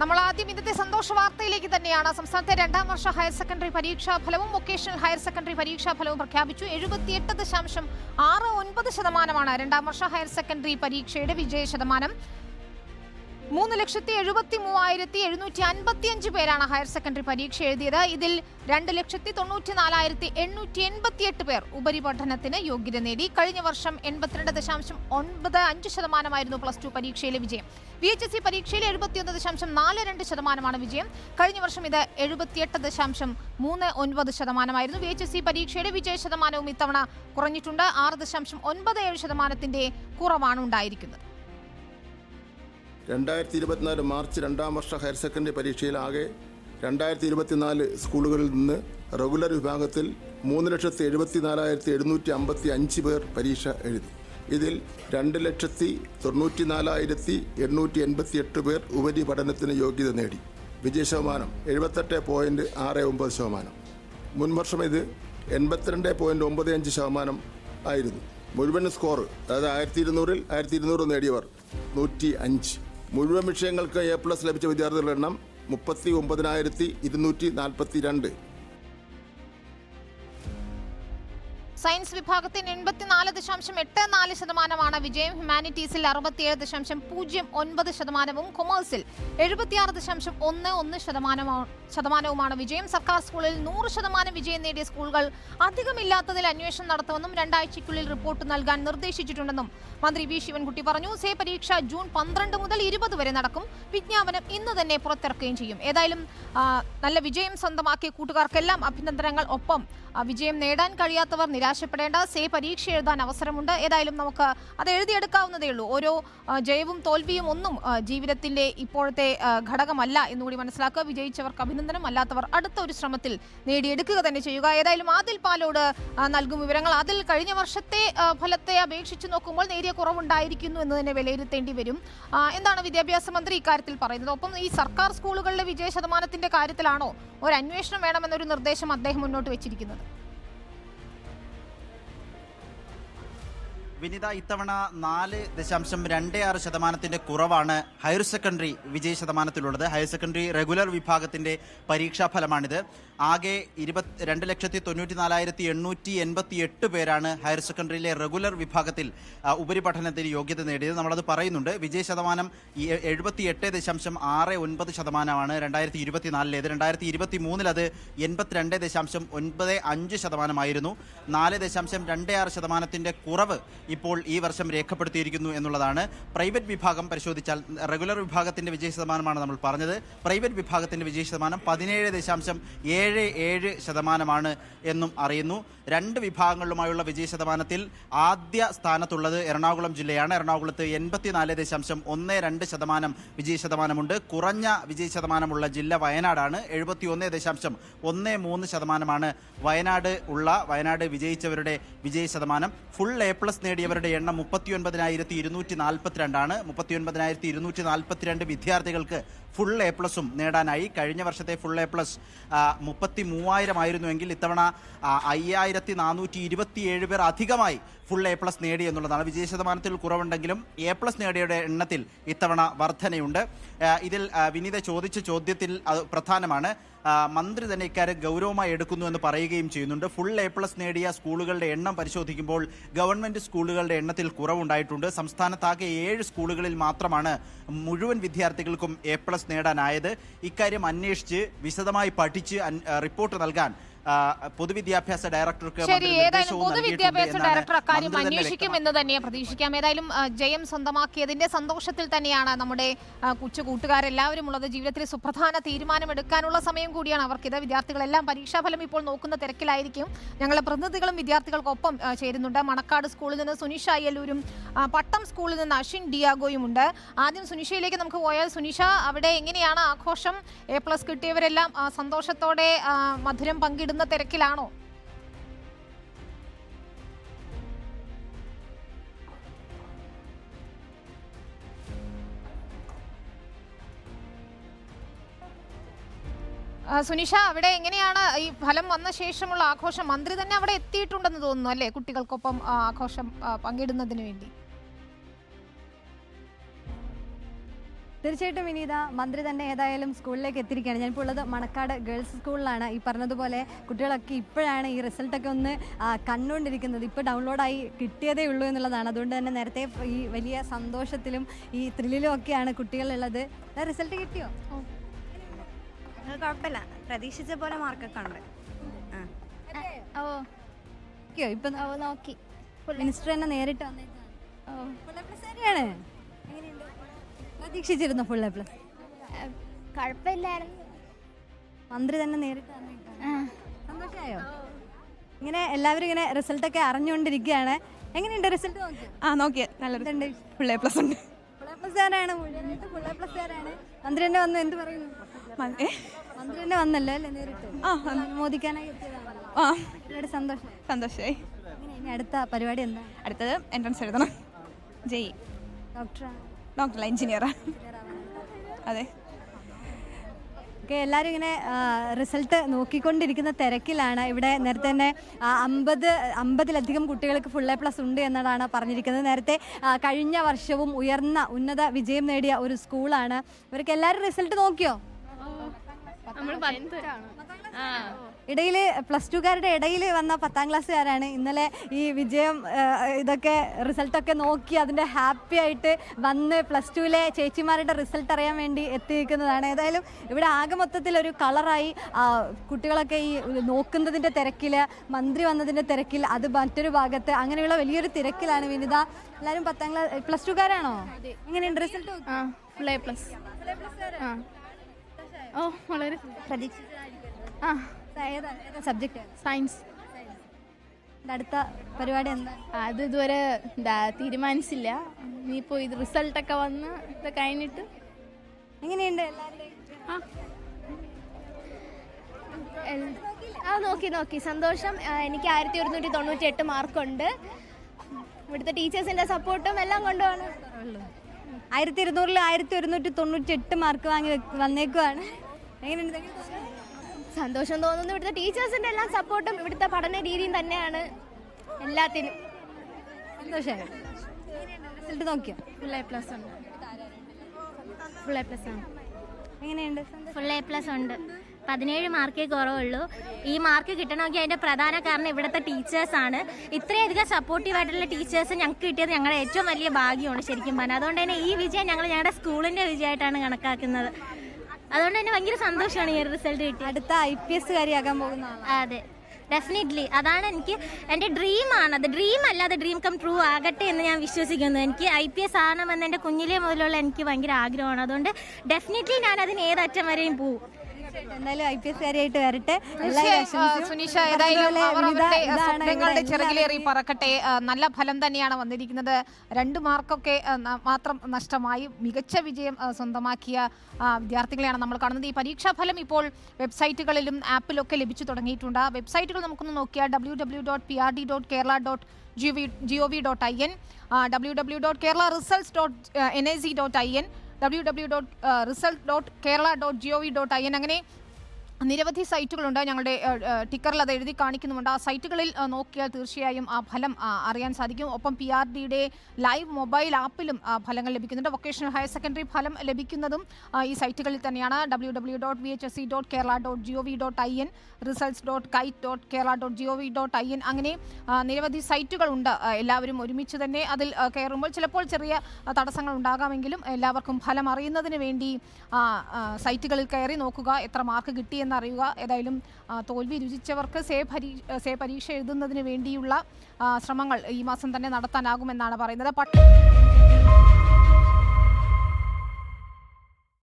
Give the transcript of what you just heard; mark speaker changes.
Speaker 1: നമ്മൾ ആദ്യം ഇന്നത്തെ സന്തോഷ വാർത്തയിലേക്ക് തന്നെയാണ്. സംസ്ഥാനത്തെ രണ്ടാം വർഷ ഹയർ സെക്കൻഡറി പരീക്ഷാ ഫലവും വൊക്കേഷണൽ ഹയർ സെക്കൻഡറി പരീക്ഷാ ഫലവും പ്രഖ്യാപിച്ചു. എഴുപത്തിയെട്ട് ദശാംശം ആറ് ഒൻപത് ശതമാനമാണ് രണ്ടാം വർഷ ഹയർ സെക്കൻഡറി പരീക്ഷയുടെ വിജയ ശതമാനം. മൂന്ന് ലക്ഷത്തി എഴുപത്തി മൂവായിരത്തി എഴുന്നൂറ്റി അൻപത്തി അഞ്ച് പേരാണ് ഹയർ സെക്കൻഡറി പരീക്ഷ എഴുതിയത്. ഇതിൽ രണ്ട് ലക്ഷത്തി തൊണ്ണൂറ്റി നാലായിരത്തി എണ്ണൂറ്റി എൺപത്തിയെട്ട് പേർ ഉപരിപഠനത്തിന് യോഗ്യത നേടി. കഴിഞ്ഞ വർഷം എൺപത്തിരണ്ട് ദശാംശം ഒൻപത് അഞ്ച് ശതമാനമായിരുന്നു പ്ലസ് ടു പരീക്ഷയിലെ വിജയം. വി എച്ച് എസ് സി പരീക്ഷയിൽ എഴുപത്തിയൊന്ന് ദശാംശം നാല് രണ്ട് ശതമാനമാണ് വിജയം. കഴിഞ്ഞ വർഷം ഇത് എഴുപത്തിയെട്ട് ദശാംശം മൂന്ന് ഒൻപത് ശതമാനമായിരുന്നു. വി എച്ച് എസ് സി പരീക്ഷയുടെ വിജയ ശതമാനവും ഇത്തവണ കുറഞ്ഞിട്ടുണ്ട്. ആറ് ദശാംശം ഒൻപത് ഏഴ് ശതമാനത്തിന്റെ കുറവാണ് ഉണ്ടായിരിക്കുന്നത്.
Speaker 2: രണ്ടായിരത്തി ഇരുപത്തിനാല് മാർച്ച് രണ്ടാം വർഷ ഹയർ സെക്കൻഡറി പരീക്ഷയിൽ ആകെ രണ്ടായിരത്തി ഇരുപത്തിനാല് സ്കൂളുകളിൽ നിന്ന് റെഗുലർ വിഭാഗത്തിൽ മൂന്ന് ലക്ഷത്തി എഴുപത്തിനാലായിരത്തി എഴുന്നൂറ്റി അമ്പത്തി അഞ്ച് പേർ പരീക്ഷ എഴുതി. ഇതിൽ രണ്ട് ലക്ഷത്തി തൊണ്ണൂറ്റി നാലായിരത്തി എണ്ണൂറ്റി എൺപത്തി എട്ട് പേർ ഉപരിപഠനത്തിന് യോഗ്യത നേടി. വിജയ ശതമാനം എഴുപത്തെട്ട് പോയിന്റ് ആറ് ഒമ്പത് ശതമാനം. മുൻവർഷം ഇത് എൺപത്തിരണ്ട് പോയിന്റ് ഒമ്പത് അഞ്ച് ശതമാനം ആയിരുന്നു. മുഴുവൻ സ്കോർ അതായത് ആയിരത്തി ഇരുന്നൂറിൽ ആയിരത്തി ഇരുന്നൂറ് നേടിയവർ നൂറ്റി അഞ്ച്. മുഴുവൻ വിഷയങ്ങൾക്ക് എ പ്ലസ് ലഭിച്ച വിദ്യാർത്ഥികളുടെ എണ്ണം മുപ്പത്തി ഒമ്പതിനായിരത്തി ഇരുന്നൂറ്റി നാൽപ്പത്തി രണ്ട്
Speaker 1: സയൻസ് വിഭാഗത്തിന് എൺപത്തിനാല് ദശാംശം എട്ട് നാല് ശതമാനമാണ് വിജയം. ഹ്യൂമാനിറ്റീസിൽ അറുപത്തിയേഴ് ദശാംശം പൂജ്യം ഒൻപത് ശതമാനവും. കൊമേഴ്സിൽ എഴുപത്തിയാറ് ദശാംശം ഒന്ന് ഒന്ന് ശതമാനവുമാണ് വിജയം. സർക്കാർ സ്കൂളിൽ നൂറ് ശതമാനം വിജയം നേടിയ സ്കൂളുകൾ അധികമില്ലാത്തതിൽ അന്വേഷണം നടത്തുമെന്നും രണ്ടാഴ്ചയ്ക്കുള്ളിൽ റിപ്പോർട്ട് നൽകാൻ നിർദ്ദേശിച്ചിട്ടുണ്ടെന്നും മന്ത്രി വി ശിവൻകുട്ടി പറഞ്ഞു. സേ പരീക്ഷ ജൂൺ പന്ത്രണ്ട് മുതൽ ഇരുപത് വരെ നടക്കും. വിജ്ഞാപനം ഇന്ന് തന്നെ പുറത്തിറക്കുകയും ചെയ്യും. ഏതായാലും നല്ല വിജയം സ്വന്തമാക്കിയ കൂട്ടുകാർക്കെല്ലാം അഭിനന്ദനങ്ങൾ. ഒപ്പം വിജയം നേടാൻ കഴിയാത്തവർ നിരാശപ്പെടേണ്ട സേ പരീക്ഷ എഴുതാൻ അവസരമുണ്ട്. ഏതായാലും നമുക്ക് അത് എഴുതിയെടുക്കാവുന്നതേ ഉള്ളൂ. ഓരോ ജയവും തോൽവിയും ഒന്നും ജീവിതത്തിന്റെ ഇപ്പോഴത്തെ ഘടകമല്ല എന്നുകൂടി മനസ്സിലാക്കുക. വിജയിച്ചവർക്ക് അഭിനന്ദനം. അല്ലാത്തവർ അടുത്ത ഒരു ശ്രമത്തിൽ നേടിയെടുക്കുക തന്നെ ചെയ്യുക. ഏതായാലും ആദിൽ പാലോട് നൽകും വിവരങ്ങൾ. അതിൽ കഴിഞ്ഞ വർഷത്തെ ഫലത്തെ അപേക്ഷിച്ച് നോക്കുമ്പോൾ നേരിയ കുറവുണ്ടായിരിക്കുന്നു എന്ന് തന്നെ വിലയിരുത്തേണ്ടി വരും. എന്താണ് വിദ്യാഭ്യാസ മന്ത്രി ഇക്കാര്യത്തിൽ പറയുന്നത്? ഒപ്പം ഈ സർക്കാർ സ്കൂളുകളിലെ വിജയ ശതമാനത്തിന്റെ കാര്യത്തിലാണോ ഒരു അന്വേഷണം വേണമെന്നൊരു നിർദ്ദേശം അദ്ദേഹം മുന്നോട്ട് വെച്ചിരിക്കുന്നത്?
Speaker 3: വിനിത ഇത്തവണ നാല് ദശാംശം രണ്ട് ആറ് ശതമാനത്തിന്റെ കുറവാണ് ഹയർ സെക്കൻഡറി വിജയ ശതമാനത്തിലുള്ളത്. ഹയർ സെക്കൻഡറി റെഗുലർ വിഭാഗത്തിന്റെ പരീക്ഷാ ഫലമാണിത്. ആകെ ഇരുപത്തി രണ്ട് ലക്ഷത്തി തൊണ്ണൂറ്റി നാലായിരത്തി എണ്ണൂറ്റി എൺപത്തി എട്ട് പേരാണ് ഹയർ സെക്കൻഡറിയിലെ റെഗുലർ വിഭാഗത്തിൽ ഉപരിപഠനത്തിന് യോഗ്യത നേടിയത്. നമ്മളത് പറയുന്നുണ്ട്. വിജയ ശതമാനം എഴുപത്തി എട്ട് ദശാംശം ആറ് ഒൻപത് ശതമാനമാണ് രണ്ടായിരത്തി ഇരുപത്തിനാലിലേത് രണ്ടായിരത്തി ഇരുപത്തി മൂന്നിൽ അത് എൺപത്തിരണ്ട് ദശാംശം ഒൻപത് അഞ്ച് ശതമാനമായിരുന്നു. നാല് ദശാംശം രണ്ട് ആറ് ശതമാനത്തിന്റെ കുറവ് ഇപ്പോൾ ഈ വർഷം രേഖപ്പെടുത്തിയിരിക്കുന്നു എന്നുള്ളതാണ്. പ്രൈവറ്റ് വിഭാഗം പരിശോധിച്ചാൽ റെഗുലർ വിഭാഗത്തിന്റെ വിജയ ശതമാനമാണ് നമ്മൾ പറഞ്ഞത്. പ്രൈവറ്റ് വിഭാഗത്തിന്റെ വിജയ ശതമാനം പതിനേഴ് ദശാംശം ഏഴ് ഏഴ് ശതമാനമാണ് എന്നും അറിയുന്നു. രണ്ട് വിഭാഗങ്ങളിലുമായുള്ള വിജയ ശതമാനത്തിൽ ആദ്യ സ്ഥാനത്തുള്ളത് എറണാകുളം ജില്ലയാണ്. എറണാകുളത്ത് എൺപത്തിനാല് ദശാംശം ഒന്ന് രണ്ട് ശതമാനം വിജയ ശതമാനമുണ്ട്. കുറഞ്ഞ വിജയ ശതമാനമുള്ള ജില്ല വയനാടാണ്. എഴുപത്തി ഒന്ന് ദശാംശം ഒന്ന് മൂന്ന് ശതമാനമാണ് വയനാട് ഉള്ള വയനാട് വിജയിച്ചവരുടെ വിജയ ശതമാനം. ഫുൾ എ പ്ലസ് നേടിയവരുടെ എണ്ണം മുപ്പത്തി ഒൻപതിനായിരത്തി ഇരുന്നൂറ്റി നാൽപ്പത്തിരണ്ടാണ് മുപ്പത്തി ഒൻപതിനായിരത്തി ഇരുന്നൂറ്റി നാൽപ്പത്തിരണ്ട് വിദ്യാർത്ഥികൾക്ക് ഫുൾ എ പ്ലസും നേടാനായി. കഴിഞ്ഞ വർഷത്തെ ഫുൾ എ പ്ലസ് മുപ്പത്തി മൂവായിരം ആയിരുന്നുവെങ്കിൽ ഇത്തവണ അയ്യായിരത്തി നാനൂറ്റി ഇരുപത്തിയേഴ് പേർ അധികമായി ഫുൾ എ പ്ലസ് നേടി എന്നുള്ളതാണ്. വിജയ ശതമാനത്തിൽ കുറവുണ്ടെങ്കിലും എ പ്ലസ് നേടിയവരുടെ എണ്ണത്തിൽ ഇത്തവണ വർധനയുണ്ട്. ഇതിൽ വിനീത ചോദിച്ച ചോദ്യത്തിൽ അത് പ്രധാനമാണ്. മന്ത്രി തന്നെ ഇക്കാര്യം ഗൗരവമായി എടുക്കുന്നു എന്ന് പറയുകയും ചെയ്യുന്നുണ്ട്. ഫുൾ എ പ്ലസ് നേടിയ സ്കൂളുകളുടെ എണ്ണം പരിശോധിക്കുമ്പോൾ ഗവൺമെന്റ് സ്കൂളുകളുടെ എണ്ണത്തിൽ കുറവുണ്ടായിട്ടുണ്ട്. സംസ്ഥാനത്താകെ ഏഴ് സ്കൂളുകളിൽ മാത്രമാണ് മുഴുവൻ വിദ്യാർത്ഥികൾക്കും എ പ്ലസ് നേടാനായത്. ഇക്കാര്യം അന്വേഷിച്ച് വിശദമായി പഠിച്ച് റിപ്പോർട്ട് നൽകാൻ പൊതുവിദ്യാഭ്യാസ ഡയറക്ടർക്ക്
Speaker 1: ശരി ഏതായാലും പൊതുവിദ്യാഭ്യാസ ഡയറക്ടർ അക്കാര്യം അന്വേഷിക്കും എന്ന് തന്നെ പ്രതീക്ഷിക്കാം. ഏതായാലും ജയം സ്വന്തമാക്കിയതിന്റെ സന്തോഷത്തിൽ തന്നെയാണ് നമ്മുടെ കൊച്ചു കൂട്ടുകാരെല്ലാവരും ഉള്ളത്. ജീവിതത്തിൽ സുപ്രധാന തീരുമാനമെടുക്കാനുള്ള സമയം കൂടിയാണ് അവർക്കിത്. വിദ്യാർത്ഥികളെല്ലാം പരീക്ഷാഫലം ഇപ്പോൾ നോക്കുന്ന തിരക്കിലായിരിക്കും. ഞങ്ങളെ പ്രതിനിധികളും വിദ്യാർത്ഥികൾക്കൊപ്പം ചേരുന്നുണ്ട്. മണക്കാട് സ്കൂളിൽ നിന്ന് സുനിഷ അയ്യല്ലൂരും പട്ടം സ്കൂളിൽ നിന്ന് അഷിൻ ഡിയാഗോയും ഉണ്ട് ആദ്യം സുനിഷയിലേക്ക് നമുക്ക് പോയാൽ സുനിഷ അവിടെ എങ്ങനെയാണ് ആഘോഷം? എ പ്ലസ് കിട്ടിയവരെല്ലാം സന്തോഷത്തോടെ മധുരം മധുരം പങ്കിടുന്ന തിരക്കിലാണോ? സുനിഷ അവിടെ എങ്ങനെയാണ് ഈ ഫലം വന്ന ശേഷമുള്ള ആഘോഷം? മന്ത്രി തന്നെ അവിടെ എത്തിയിട്ടുണ്ടെന്ന് തോന്നുന്നു അല്ലേ? കുട്ടികൾക്കൊപ്പം ആഘോഷം പങ്കിടുന്നതിന് വേണ്ടി.
Speaker 4: തീർച്ചയായിട്ടും വിനീത മന്ത്രി തന്നെ ഏതായാലും സ്കൂളിലേക്ക് എത്തിയിരിക്കുകയാണ്. ഞാനിപ്പോൾ ഉള്ളത് മണക്കാട് ഗേൾസ് സ്കൂളിലാണ്. ഈ പറഞ്ഞതുപോലെ കുട്ടികളൊക്കെ ഇപ്പോഴാണ് ഈ റിസൾട്ടൊക്കെ ഒന്ന് കണ്ടുകൊണ്ടിരിക്കുന്നത്. ഇപ്പോൾ ഡൗൺലോഡായി കിട്ടിയതേ ഉള്ളൂ എന്നുള്ളതാണ്. അതുകൊണ്ട് തന്നെ നേരത്തെ ഈ വലിയ സന്തോഷത്തിലും ഈ ത്രില്ലിലും ഒക്കെയാണ് കുട്ടികളുള്ളത്. റിസൾട്ട് കിട്ടിയോ?
Speaker 5: കുഴപ്പമില്ല. പ്രതീക്ഷിച്ച പോലെ മാർക്കൊക്കെ ഉണ്ട്.
Speaker 6: ഓ.
Speaker 4: ഇപ്പം
Speaker 6: നോക്കി.
Speaker 4: മിനിസ്റ്റർ തന്നെ നേരിട്ട് വന്നേക്കാണ് ഓ. എങ്ങനെയുണ്ട് പ്രതീക്ഷിച്ചിരുന്നു ഫുൾ എ പ്ലസ്
Speaker 6: കുഴപ്പമില്ലായിരുന്നു
Speaker 4: മന്ത്രി തന്നെ നേരിട്ട് സന്തോഷമായോ ഇങ്ങനെ എല്ലാവരും ഇങ്ങനെ റിസൾട്ട് ഒക്കെ അറിഞ്ഞുകൊണ്ടിരിക്കുകയാണ്. എങ്ങനെയുണ്ട് റിസൾട്ട്
Speaker 5: ആ നോക്കിയ. നല്ല
Speaker 4: റിസൾട്ട്
Speaker 5: ഫുൾ എ പ്ലസ് ഉണ്ട്.
Speaker 4: ഫുൾ എ പ്ലസ് ആരാണ് മുഴുവനായിട്ട് ഫുൾ എ പ്ലസ് ആരാണ് മന്ത്രി തന്നെ വന്നു. എന്ത് പറയുന്നു? മന്ത്രി തന്നെ വന്നല്ലോ അല്ലേ നേരിട്ട്?
Speaker 5: ആ,
Speaker 4: അനുമോദിക്കാനായി
Speaker 5: ആ.
Speaker 4: സന്തോഷം.
Speaker 5: സന്തോഷമായി
Speaker 4: ഇനി അടുത്ത പരിപാടി എന്താ?
Speaker 5: അടുത്തത് എൻട്രൻസ് എഴുതണം. ജയ്.
Speaker 4: ഡോക്ടറാണ്
Speaker 5: ഡോക്ടർ എഞ്ചിനീയറാണ് അതെ.
Speaker 4: ഓക്കെ എല്ലാവരും ഇങ്ങനെ റിസൾട്ട് നോക്കിക്കൊണ്ടിരിക്കുന്ന തിരക്കിലാണ്. ഇവിടെ നേരത്തെ തന്നെ അമ്പത് അമ്പതിലധികം കുട്ടികൾക്ക് ഫുൾ എ പ്ലസ് ഉണ്ട് എന്നതാണ് പറഞ്ഞിരിക്കുന്നത്. നേരത്തെ കഴിഞ്ഞ വർഷവും ഉയർന്ന ഉന്നത വിജയം നേടിയ ഒരു സ്കൂളാണ്. ഇവർക്ക് എല്ലാവരും റിസൾട്ട് നോക്കിയോ? ഇടയിൽ പ്ലസ് ടുക്കാരുടെ ഇടയിൽ വന്ന പത്താം ക്ലാസ്സുകാരാണ്. ഇന്നലെ ഈ വിജയം ഇതൊക്കെ റിസൾട്ടൊക്കെ നോക്കി അതിന്റെ ഹാപ്പി ആയിട്ട് വന്ന് പ്ലസ് ടുവിലെ ചേച്ചിമാരുടെ റിസൾട്ട് അറിയാൻ വേണ്ടി എത്തിയിരിക്കുന്നതാണ്. ഏതായാലും ഇവിടെ ആകെ മൊത്തത്തിൽ ഒരു കളറായി കുട്ടികളൊക്കെ ഈ നോക്കുന്നതിന്റെ തിരക്കിൽ മന്ത്രി വന്നതിന്റെ തിരക്കിൽ അത് മറ്റൊരു ഭാഗത്ത് അങ്ങനെയുള്ള വലിയൊരു തിരക്കിലാണ് വിനിത. എല്ലാവരും പത്താം ക്ലാസ് പ്ലസ് ടുക്കാരാണോ എങ്ങനെയുണ്ട് റിസൾട്ട്
Speaker 6: പ്ലസ് ഓ വളരെ ആ.
Speaker 4: സബ്ജക്റ്റ്
Speaker 6: സയൻസ്
Speaker 4: അടുത്ത പരിപാടി എന്താ?
Speaker 6: അത് ഇതുവരെ എന്താ തീരുമാനിച്ചില്ല. ഇനിയിപ്പോൾ ഇത് റിസൾട്ടൊക്കെ വന്ന് ഇത് കഴിഞ്ഞിട്ട്
Speaker 4: എങ്ങനെയുണ്ട്
Speaker 6: ആ. നോക്കി നോക്കി. സന്തോഷം. എനിക്ക് ആയിരത്തി ഒരുന്നൂറ്റി തൊണ്ണൂറ്റി എട്ട് മാർക്കുണ്ട്. ഇവിടുത്തെ ടീച്ചേഴ്സിന്റെ സപ്പോർട്ടും എല്ലാം കൊണ്ടുപോകണം
Speaker 4: ആയിരത്തി ഇരുന്നൂറിൽ ആയിരത്തി ഒരുന്നൂറ്റി തൊണ്ണൂറ്റി എട്ട് മാർക്ക് വാങ്ങി വന്നേക്കുവാണ്. എങ്ങനെയുണ്ട്?
Speaker 6: സന്തോഷം തോന്നുന്നു. ഇവിടുത്തെ ടീച്ചേഴ്സിന്റെ എല്ലാം സപ്പോർട്ടും ഇവിടുത്തെ പഠന രീതിയും തന്നെയാണ് എല്ലാത്തിനും.
Speaker 4: സന്തോഷമായോ റിസൾട്ട് നോക്കിയോ?
Speaker 6: ഫുൾ എ പ്ലസ് ഉണ്ട്. ഫുൾ എ പ്ലസ് ആണ്.
Speaker 4: എങ്ങനെയുണ്ട്?
Speaker 7: ഫുൾ എ പ്ലസ് ഉണ്ട്. പതിനേഴ് മാർക്കേ കുറവുള്ളൂ. ഈ മാർക്ക് കിട്ടണമെങ്കിൽ അതിന്റെ പ്രധാന കാരണം ഇവിടുത്തെ ടീച്ചേഴ്സാണ് ഇത്രയധികം സപ്പോർട്ടീവ് ആയിട്ടുള്ള ടീച്ചേഴ്സ് ഞങ്ങൾക്ക് കിട്ടിയത് ഞങ്ങളുടെ ഏറ്റവും വലിയ ഭാഗ്യമാണ് ശരിക്കും പറഞ്ഞാൽ. അതുകൊണ്ട് തന്നെ ഈ വിജയം ഞങ്ങൾ ഞങ്ങളുടെ സ്കൂളിന്റെ വിജയമായിട്ടാണ് കണക്കാക്കുന്നത്. അതുകൊണ്ട് തന്നെ ഭയങ്കര സന്തോഷമാണ് ഈ ഒരു റിസൾട്ട് കിട്ടി
Speaker 4: അടുത്ത ഐ പി എസ് കാര്യമാകാൻ പോകുന്ന
Speaker 7: അതെ. ഡെഫിനറ്റ്ലി അതാണ് എനിക്ക് എന്റെ ഡ്രീമാണ് അത് ഡ്രീം അല്ലാതെ ഡ്രീം കം ട്രൂ ആകട്ടെ എന്ന് ഞാൻ വിശ്വസിക്കുന്നു. എനിക്ക് ഐ പി എസ് ആകണമെന്ന് എന്റെ കുഞ്ഞിലെ മുതലുള്ള എനിക്ക് ഭയങ്കര ആഗ്രഹമാണ്. അതുകൊണ്ട് ഡെഫിനറ്റ്ലി ഞാൻ അതിന് ഏതറ്റം വരെയും പോവും.
Speaker 4: എന്തായാലും ഐ പി എസ് വരട്ടെ.
Speaker 1: സുനീഷ ഏതായാലും അവരുടെ സ്വപ്നങ്ങളുടെ ചിറകിലേറി പറക്കട്ടെ. നല്ല ഫലം തന്നെയാണ് വന്നിരിക്കുന്നത്. രണ്ട് മാർക്കൊക്കെ മാത്രം നഷ്ടമായി. മികച്ച വിജയം സ്വന്തമാക്കിയ വിദ്യാർത്ഥികളെയാണ് നമ്മൾ കാണുന്നത്. ഈ പരീക്ഷാ ഫലം ഇപ്പോൾ വെബ്സൈറ്റുകളിലും ആപ്പിലൊക്കെ ലഭിച്ചു തുടങ്ങിയിട്ടുണ്ട്. ആ വെബ്സൈറ്റുകൾ നമുക്കൊന്ന് നോക്കിയാൽ W W dot P R D dot Kerala dot G V G O V dot I N W W dot Kerala results dot N I C dot I N W W dot result dot Kerala dot G O V dot I N അങ്ങനെ നിരവധി സൈറ്റുകളുണ്ട്. ഞങ്ങളുടെ ടിക്കറിൽ അത് എഴുതി കാണിക്കുന്നുമുണ്ട്. ആ സൈറ്റുകളിൽ നോക്കിയാൽ തീർച്ചയായും ആ ഫലം അറിയാൻ സാധിക്കും. ഒപ്പം പി ആർ ഡിയുടെ ലൈവ് മൊബൈൽ ആപ്പിലും ഫലങ്ങൾ ലഭിക്കുന്നുണ്ട്. വൊക്കേഷണൽ ഹയർ സെക്കൻഡറി ഫലം ലഭിക്കുന്നതും ഈ സൈറ്റുകളിൽ തന്നെയാണ്. W W dot V H S C dot Kerala dot G O V dot I N results dot KITE dot Kerala dot G O V dot I N അങ്ങനെ നിരവധി സൈറ്റുകളുണ്ട് എല്ലാവരും ഒരുമിച്ച് തന്നെ അതിൽ കയറുമ്പോൾ ചിലപ്പോൾ ചെറിയ തടസ്സങ്ങൾ ഉണ്ടാകാമെങ്കിലും എല്ലാവർക്കും ഫലം അറിയുന്നതിന് വേണ്ടി സൈറ്റുകളിൽ കയറി നോക്കുക. എത്ര മാർക്ക് കിട്ടിയെന്ന് അറിയുക. ഏതായാലും തോൽവി രുചിച്ചവർക്ക് സേ പരീ സേ പരീക്ഷ എഴുതുന്നതിന് വേണ്ടിയുള്ള ശ്രമങ്ങൾ ഈ മാസം തന്നെ നടത്താനാകുമെന്നാണ് പറയുന്നത്.